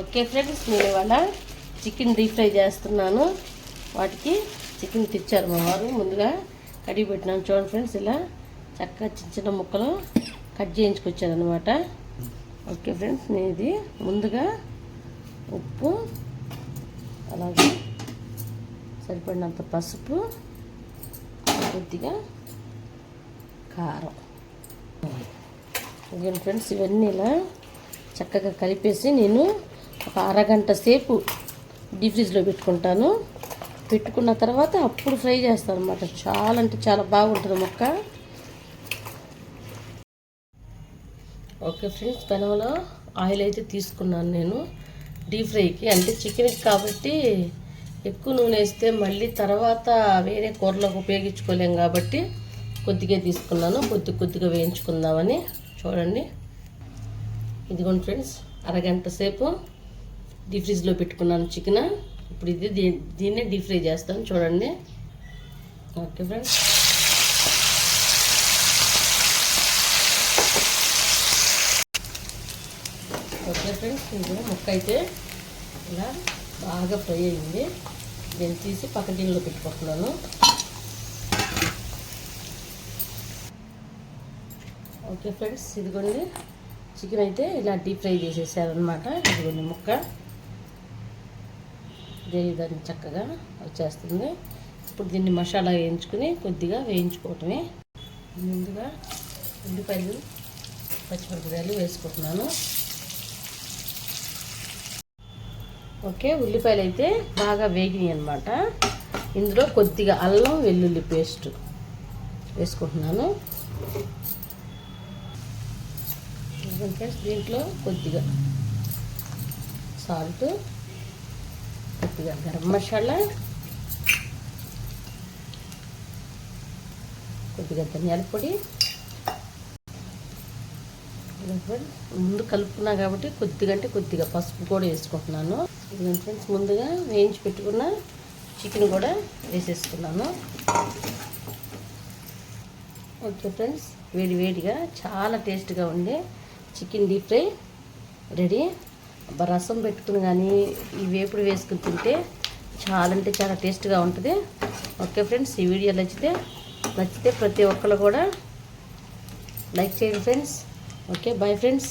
Okay friends నేను ఇవాళ chicken deep fry చేస్తున్నాను. వాటికి చికెన్ తెచ్చారు మా వారు. ముందుగా కడిగి పెట్టినాను చూడండి ఫ్రెండ్స్ ఇలా చక్కగా చిన్న చిన్న ముక్కలు కట్ చేయించుకొచ్చాను అనమాట ఓకే ఫ్రెండ్స్ నేను ఇది ముందుగా ఉప్పు అలాగే సరిపడినంత పసుపు కొద్దిగా కారం. ఓకే ఫ్రెండ్స్ ఇవన్నీ ఇలా చక్కగా కలిపేసి నేను ఒక అరగంట సేపు డీప్ ఫ్రిడ్జ్లో పెట్టుకుంటాను. పెట్టుకున్న తర్వాత అప్పుడు ఫ్రై చేస్తాను అనమాట చాలా అంటే చాలా బాగుంటుంది మొక్క. ఓకే ఫ్రెండ్స్ పెనంలో ఆయిల్ అయితే తీసుకున్నాను నేను డీప్ ఫ్రైకి. అంటే చికెన్కి కాబట్టి ఎక్కువ నూనె వేస్తే మళ్ళీ తర్వాత వేరే కూరలకు ఉపయోగించుకోలేం కాబట్టి కొద్దిగా తీసుకున్నాను. కొద్ది కొద్దిగా వేయించుకుందామని. చూడండి. ఇదిగోండి ఫ్రెండ్స్ అరగంట సేపు డీప్ ఫ్రిజ్లో పెట్టుకున్నాను చికెన్. ఇప్పుడు ఇది దీ దీన్నే డీప్ ఫ్రై చేస్తాను. చూడండి. Okay friends. ఓకే ఫ్రెండ్స్ ఇది ముక్క అయితే ఇలా బాగా ఫ్రై అయింది. దీన్ని తీసి పక్క టీలో పెట్టుకుంటున్నాను. ఓకే ఫ్రెండ్స్ ఇదిగోండి. చికెన్ అయితే ఇలా డీప్ ఫ్రై చేసేసారనమాట ఇదిగోండి ముక్క. ఇదే దాన్ని చక్కగా వచ్చేస్తుంది ఇప్పుడు దీన్ని మసాలా వేయించుకుని కొద్దిగా వేయించుకోవటమే. ముందుగా ఉల్లిపాయలు పచ్చిమిరపకాయలు వేసుకుంటున్నాను. ఓకే ఉల్లిపాయలు అయితే బాగా వేగినాయి అనమాట ఇందులో కొద్దిగా అల్లం వెల్లుల్లి పేస్ట్ వేసుకుంటున్నాను. ఫ్రెండ్స్ దీంట్లో కొద్దిగా సాల్ట్ కొద్దిగా గరం మసాలా కొద్దిగా ధనియాల పొడి. ముందు కలుపుకున్నా కాబట్టి కొద్దిగా అంటే కొద్దిగా పసుపు కూడా వేసుకుంటున్నాను. ఫ్రెండ్స్ ముందుగా వేయించి పెట్టుకున్న చికెన్ కూడా వేసేసుకున్నాను. ఓకే ఫ్రెండ్స్ వేడి వేడిగా చాలా టేస్ట్గా ఉండే చికెన్ డీప్ ఫ్రై రెడీ. రసం పెట్టుకుని కానీ ఈ వేపుడు వేసుకుని తింటే చాలా అంటే చాలా టేస్ట్గా ఉంటుంది. ఓకే ఫ్రెండ్స్ ఈ వీడియో నచ్చితే నచ్చితే ప్రతి ఒక్కరు కూడా లైక్ చేయండి ఫ్రెండ్స్. Okay bye friends.